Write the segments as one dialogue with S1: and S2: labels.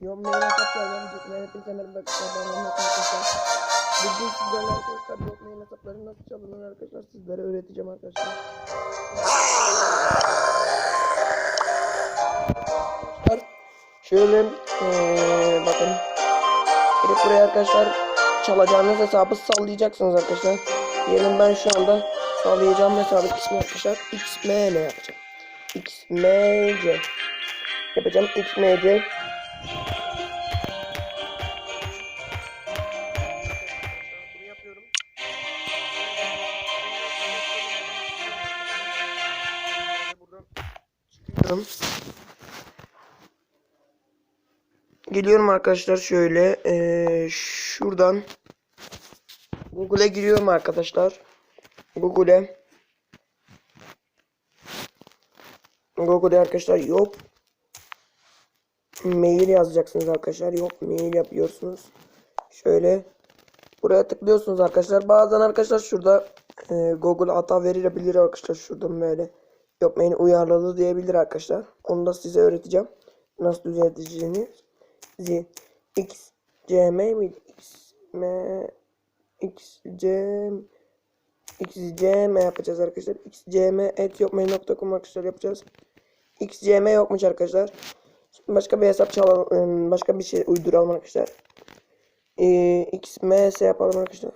S1: Yo mail hesaplarına videosuna hepinize merhaba arkadaşlar. Ben Mehmet arkadaşlar. Bugün sizlerle arkadaşlar yok mail hesapları nasıl çalınır arkadaşlar sizlere öğreteceğim arkadaşlar. Arkadaşlar, Şöyle eee bakın. Direkt buraya arkadaşlar çalacağınız hesabı sallayacaksınız arkadaşlar. Diyelim ben şu anda sallayacağım hesabı ismi arkadaşlar XML yapacağım. XMC yapacağım XMC çıkıyorum. Geliyorum arkadaşlar şöyle eee, şuradan Google'e giriyorum arkadaşlar. Google'e Google'e arkadaşlar yok mail yazacaksınız arkadaşlar. Yok mail yapıyorsunuz. Şöyle buraya tıklıyorsunuz arkadaşlar. Bazen arkadaşlar şurada e, Google hata verebilir arkadaşlar. Şuradan böyle mail uyarladı diyebilir arkadaşlar. Onu da size öğreteceğim. Nasıl düzelteceğini. Z X C M miydi? X M X C X C M yapacağız arkadaşlar. X C M et yokmail.com arkadaşlar yapacağız. X C M yokmuş arkadaşlar. Şimdi başka bir hesap çalalım. Başka bir şey uyduralım arkadaşlar. Ee, XMS yapalım arkadaşlar.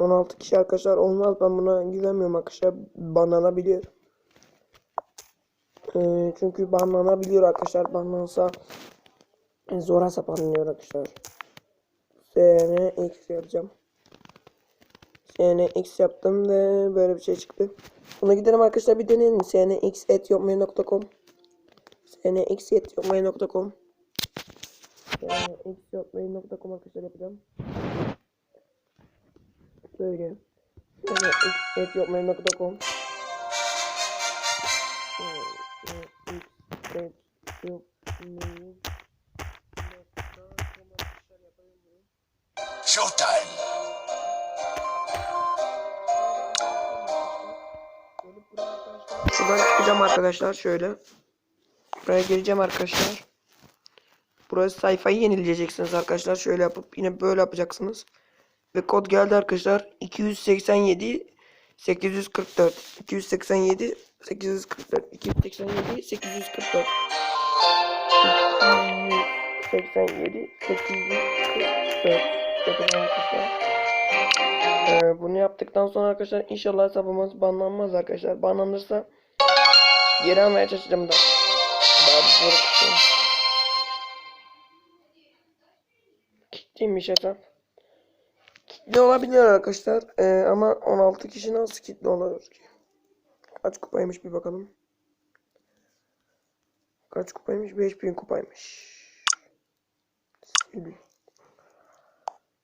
S1: 16 kişi arkadaşlar olmaz. Ben buna güvenmiyorum arkadaşlar. Banlanabiliyor. Ee, çünkü banlanabiliyor arkadaşlar. Banlansa zor hesap alınıyor arkadaşlar. SNX yapacağım. SNX yaptım ve böyle bir şey çıktı. Buna gidelim arkadaşlar bir deneyelim. snx.yopmail.com snx.yopmail.com snx.yopmail.com arkadaşlar yapacağım. Böyle. snx.yopmail.com
S2: Showtime.
S1: Şuradan çıkacağım arkadaşlar şöyle. Buraya gireceğim arkadaşlar. Burası sayfayı yenileyeceksiniz arkadaşlar. Şöyle yapıp yine böyle yapacaksınız. Ve kod geldi arkadaşlar. 287 844 287 844 287 844 287 844 Yapacağım arkadaşlar. Ee, bunu yaptıktan sonra arkadaşlar inşallah hesabımız banlanmaz arkadaşlar. Banlanırsa geri almaya çalışacağım da. Kitliymiş hesap. Kitli olabilir arkadaşlar. Ee, ama 16 kişi nasıl kitli olur ki? Kaç kupaymış bir bakalım. Kaç kupaymış? 5000 kupaymış. Sil.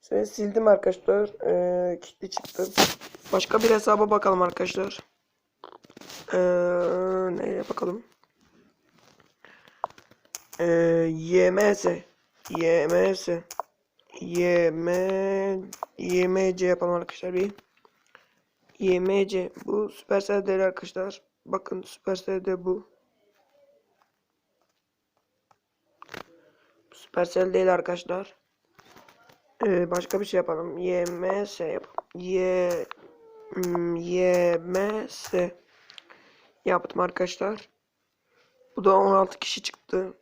S1: Şöyle sildim arkadaşlar. Ee, kilitli çıktı. Başka bir hesaba bakalım arkadaşlar. Ee, neye bakalım? Ee, YMS YMS YM YMC yapalım arkadaşlar bir. YMC bu Supercell değil arkadaşlar. Bakın Supercell'de bu. Supercell değil arkadaşlar. Ee, başka bir şey yapalım. YMS yapalım. Y hmm, YMS yaptım arkadaşlar. Bu da 16 kişi çıktı.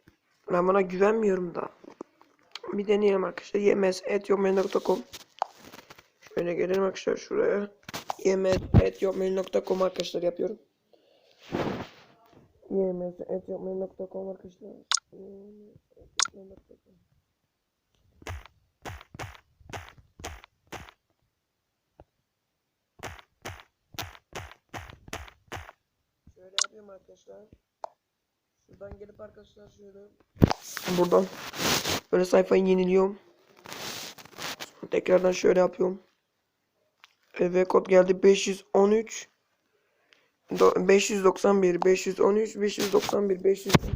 S1: Ben buna güvenmiyorum da. Bir deneyelim arkadaşlar. yms.yommail.com Şöyle gelelim arkadaşlar şuraya. yms.yommail.com arkadaşlar yapıyorum. yms.yommail.com arkadaşlar. yms.yommail.com Şöyle yapıyorum arkadaşlar. Şuradan gelip arkadaşlar şöyle buradan böyle sayfayı yeniliyorum. Sonra tekrardan şöyle yapıyorum. Ve kod geldi 513 do- 591 513 591 591 591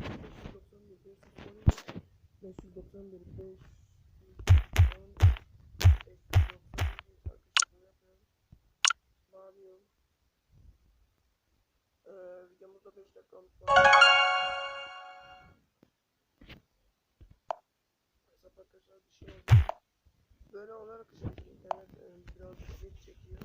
S1: Bağlıyorum. Ee, arkadaşlar bir şey oldu. Böyle olarak arkadaşlar internet e, biraz geç çekiyor.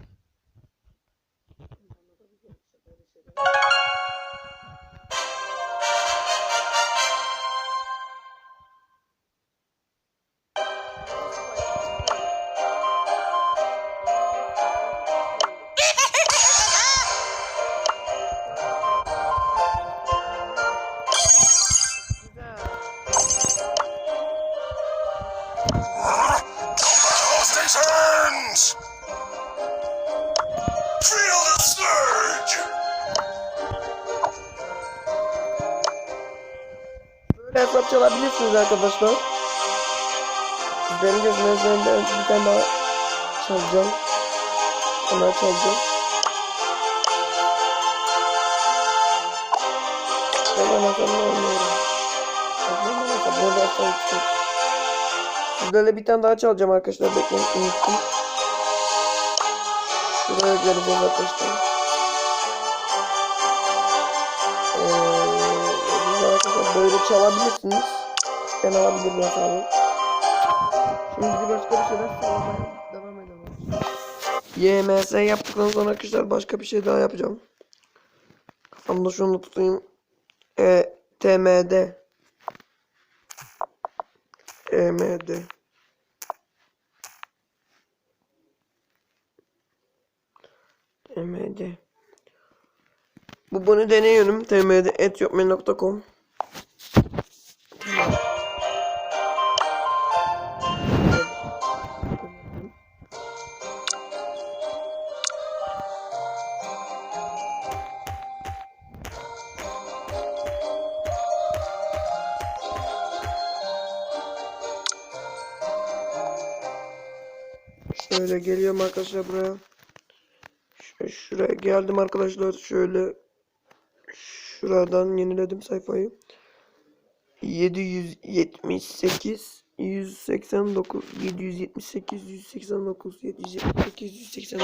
S1: Çalabilirsiniz arkadaşlar. Benim üzerinde bir tane daha çalacağım. Hemen çalacağım. Hemen hesabını oynuyorum. Hemen hesabını burada. Sizlerle bir tane daha çalacağım arkadaşlar. Bekleyin unuttum. Şuraya geleceğiz arkadaşlar. Çalabilirsiniz. Ben alabilirim hesabı. Şimdi başka bir şeyler çalmaya devam edelim. YMS yaptıktan sonra arkadaşlar başka bir şey daha yapacağım. Kafamda şunu tutayım. E, TMD. TMD. TMD. Bu bunu deniyorum. tmd.etiyopmail.com Şöyle geliyorum arkadaşlar buraya. Şöyle şuraya geldim arkadaşlar. Şöyle şuradan yeniledim sayfayı. 778 189 778 189 778 189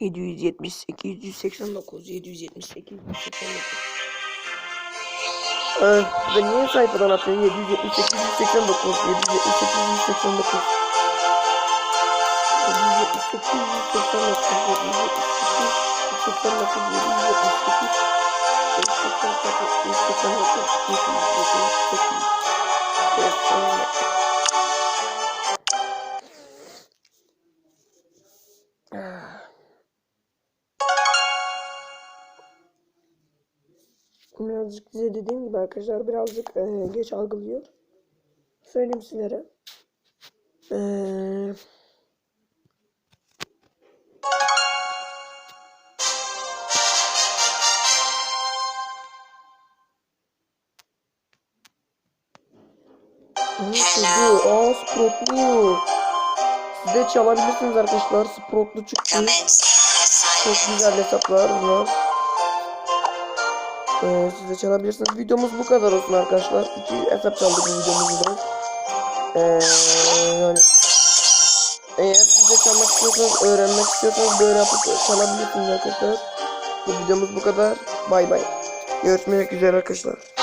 S1: 778 189 778 189 ee, ben niye sayfadan atıyorum 778 189 778 189 778 189 Birazcık size dediğim gibi arkadaşlar birazcık e, geç algılıyor. Söyleyeyim sizlere. Eee Hello. Aa Sproutlu. Siz de çalabilirsiniz arkadaşlar. Sproutlu çıktı. Çok güzel hesaplar bunlar. Ee, siz de çalabilirsiniz. Videomuz bu kadar olsun arkadaşlar. İki hesap çaldık videomuzda. Ee, yani eğer siz de çalmak istiyorsanız, öğrenmek istiyorsanız böyle yapıp çalabilirsiniz arkadaşlar. Bu videomuz bu kadar. Bay bay. Görüşmek üzere arkadaşlar.